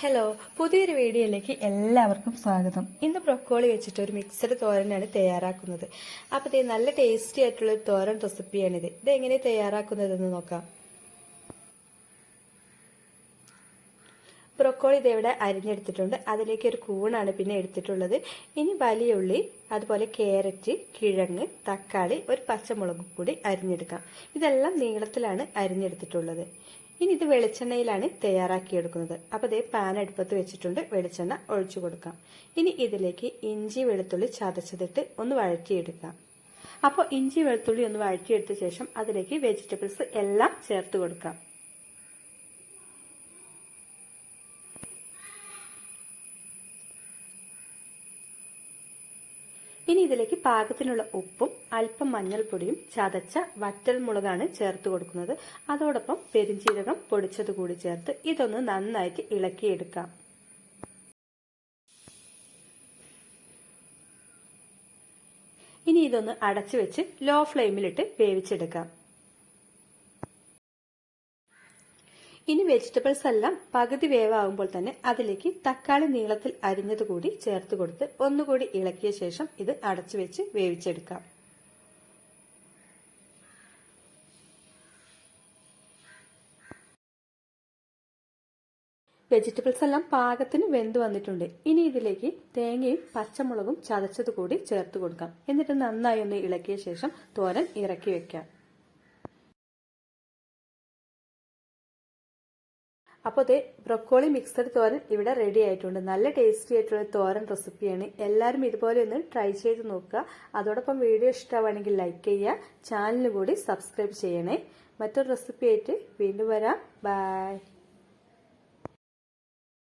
Hello പുതിയൊരു വീഡിയോയിലേക്ക് എല്ലാവർക്കും സ്വാഗതം. ഇന്ന് ബ്രൊക്കോളി വെച്ചിട്ട് ഒരു മിക്സഡ് തോരനാണ് തയ്യാറാക്കുന്നത്. അപ്പോൾ നല്ല ടേസ്റ്റി ആയിട്ടുള്ള ഒരു തോരൻ റെസിപ്പിയാണിത് ഇത് എങ്ങനെ തയ്യാറാക്കുന്നതെന്ന് നോക്കാം. ബ്രൊക്കോളി ഇതേവിടെ അരിഞ്ഞെടുത്തിട്ടുണ്ട്. അതിലേക്ക് ഒരു കൂണാണ് പിന്നെ എടുത്തിട്ടുള്ളത്. ഇനി വലിയ ഉള്ളി അതുപോലെ ക്യാരറ്റ് കിഴങ്ങ് തക്കാളി ഒരു പച്ചമുളകും കൂടി അരിഞ്ഞെടുക്കാം. ഇതെല്ലാം നീളത്തിലാണ് അരിഞ്ഞെടുത്തിട്ടുള്ളത്. ഇനി ഇത് വെളിച്ചെണ്ണയിലാണ് തയ്യാറാക്കിയെടുക്കുന്നത്. അപ്പോൾ ഇതേ പാൻ അടുപ്പത്ത് വെച്ചിട്ടുണ്ട്. വെളിച്ചെണ്ണ ഒഴിച്ചു കൊടുക്കാം. ഇനി ഇതിലേക്ക് ഇഞ്ചി വെളുത്തുള്ളി ചതച്ചതിട്ട് ഒന്ന് വഴറ്റിയെടുക്കാം. അപ്പോൾ ഇഞ്ചി വെളുത്തുള്ളി ഒന്ന് വഴറ്റിയെടുത്ത ശേഷം അതിലേക്ക് വെജിറ്റബിൾസ് എല്ലാം ചേർത്ത് കൊടുക്കാം. ഇനി ഇതിലേക്ക് പാകത്തിനുള്ള ഉപ്പും അല്പം മഞ്ഞൾപ്പൊടിയും ചതച്ച വറ്റൽമുളകാണ് ചേർത്ത് കൊടുക്കുന്നത്. അതോടൊപ്പം പെരിഞ്ചീരകം പൊടിച്ചത് കൂടി ചേർത്ത് ഇതൊന്ന് നന്നായിട്ട് ഇളക്കിയെടുക്കാം. ഇനി ഇതൊന്ന് അടച്ചു വെച്ച് ലോ ഫ്ലെയിമിലിട്ട് വേവിച്ചെടുക്കാം. ഇനി വെജിറ്റബിൾസ് എല്ലാം പകുതി വേവാകുമ്പോൾ തന്നെ അതിലേക്ക് തക്കാളി നീളത്തിൽ അരിഞ്ഞത് കൂടി ചേർത്ത് കൊടുത്ത് ഒന്നുകൂടി ഇളക്കിയ ശേഷം ഇത് അടച്ചു വെച്ച് വേവിച്ചെടുക്കാം. വെജിറ്റബിൾസ് എല്ലാം പാകത്തിന് വെന്ത് വന്നിട്ടുണ്ട്. ഇനി ഇതിലേക്ക് തേങ്ങയും പച്ചമുളകും ചതച്ചത് കൂടി ചേർത്ത് കൊടുക്കാം. എന്നിട്ട് നന്നായി ഒന്ന് ഇളക്കിയ ശേഷം തോരൻ ഇറക്കി വെക്കാം. അപ്പോൾ അതേ ബ്രൊക്കോളി മിക്സഡ് തോരൻ ഇവിടെ റെഡി ആയിട്ടുണ്ട്. നല്ല ടേസ്റ്റി ആയിട്ടുള്ള തോരൻ റെസിപ്പിയാണ് എല്ലാവരും ഇതുപോലെ ഒന്ന് ട്രൈ ചെയ്ത് നോക്കുക. അതോടൊപ്പം വീഡിയോ ഇഷ്ടമാണെങ്കിൽ ലൈക്ക് ചെയ്യുക. ചാനലിന് കൂടി സബ്സ്ക്രൈബ് ചെയ്യണേ. മറ്റൊരു റെസിപ്പി ആയിട്ട് വീണ്ടും വരാം. ബൈ